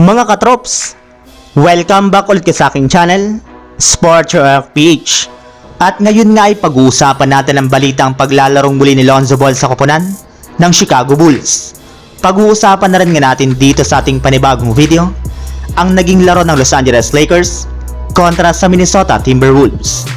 Mga katrops, welcome back ulit sa aking channel, Sports PH. At ngayon nga ay pag-uusapan natin ang balitang paglalarong muli ni Lonzo Ball sa koponan ng Chicago Bulls. Pag-uusapan na rin nga natin dito sa ating panibagong video, ang naging laro ng Los Angeles Lakers kontra sa Minnesota Timberwolves.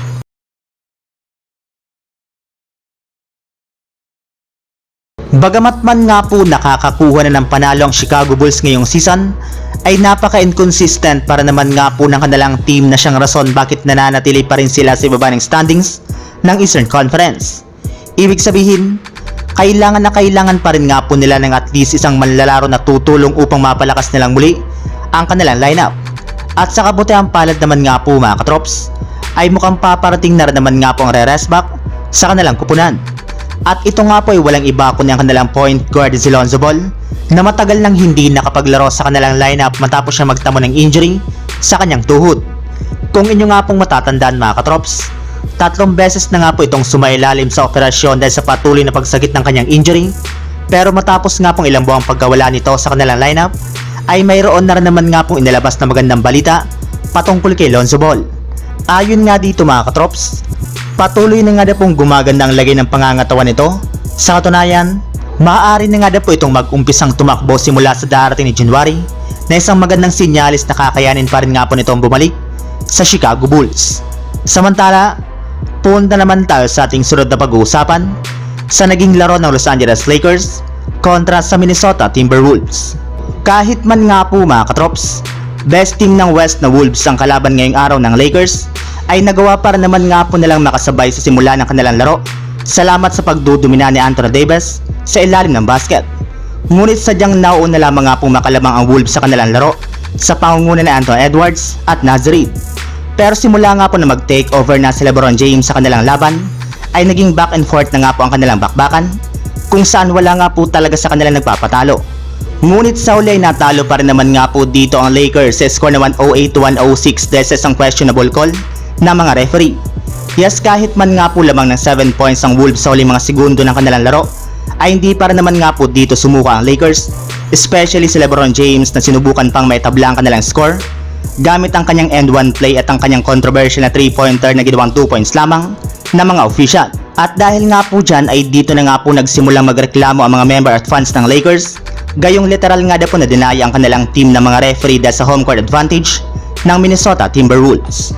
Bagamat man nga po nakakakuha na ng panalo ang Chicago Bulls ngayong season, ay napaka-inconsistent para naman nga po ng kanilang team na siyang rason bakit nananatili pa rin sila sa ibaba ng standings ng Eastern Conference. Ibig sabihin, kailangan na kailangan pa rin nga po nila ng at least isang manlalaro na tutulong upang mapalakas nilang muli ang kanilang lineup. At sa kabutihan palad naman nga po mga katrops, ay mukhang paparating na rin naman nga po ang re-rest back sa kanilang kupunan. At ito nga po ay walang iba kundi ang kanilang point guard si Lonzo Ball na matagal nang hindi nakapaglaro sa kanilang lineup matapos siya magtamo ng injury sa kanyang tuhod. Kung inyo nga pong matatandaan mga katrops, tatlong beses na nga po itong sumailalim sa operasyon dahil sa patuloy na pagsagit ng kanyang injury pero matapos nga pong ilang buwang pagkawala nito sa kanilang lineup ay mayroon na rin naman nga pong inilabas na magandang balita patungkol kay Lonzo Ball. Ayon nga dito mga katrops, patuloy na nga na pong gumaganda ang lagay ng pangangatawan nito. Sa katunayan, maaari na nga na po itong mag-umpisang tumakbo simula sa darating ni January na isang magandang sinyalis na kakayanin pa rin nga po nitong bumalik sa Chicago Bulls. Samantala, punta naman tayo sa ating sunod na pag-uusapan sa naging laro ng Los Angeles Lakers kontra sa Minnesota Timberwolves. Kahit man nga po mga katrops, best team ng West na Wolves ang kalaban ngayong araw ng Lakers, ay nagawa para naman nga po nilang makasabay sa simula ng kanilang laro. Salamat sa pagdudumina ni Anthony Davis sa ilalim ng basket. Ngunit sadyang nauuna lamang nga pong makalamang ang Wolves sa kanilang laro sa pangunguna ni Anthony Edwards at Naz Reid. Pero simula nga po na mag-take over na si LeBron James sa kanilang laban, ay naging back and forth na nga po ang kanilang bakbakan, kung saan wala nga po talaga sa kanilang nagpapatalo. Ngunit sa huli natalo pa rin naman nga po dito ang Lakers sa score na 108-106 dahil sa isang questionable call na mga referee. Yes, kahit man nga po lamang ng 7 points ang Wolves sa huling mga segundo ng kanilang laro, ay hindi para naman nga po dito sumuka ang Lakers, especially si LeBron James na sinubukan pang may tabla ang kanilang score, gamit ang kanyang end one play at ang kanyang controversial na 3-pointer na ginawang 2 points lamang na mga official. At dahil nga po dyan ay dito na nga po nagsimulang magreklamo ang mga member at fans ng Lakers, gayong literal nga na po na dinaya ang kanilang team ng mga referee dahil sa home court advantage ng Minnesota Timberwolves.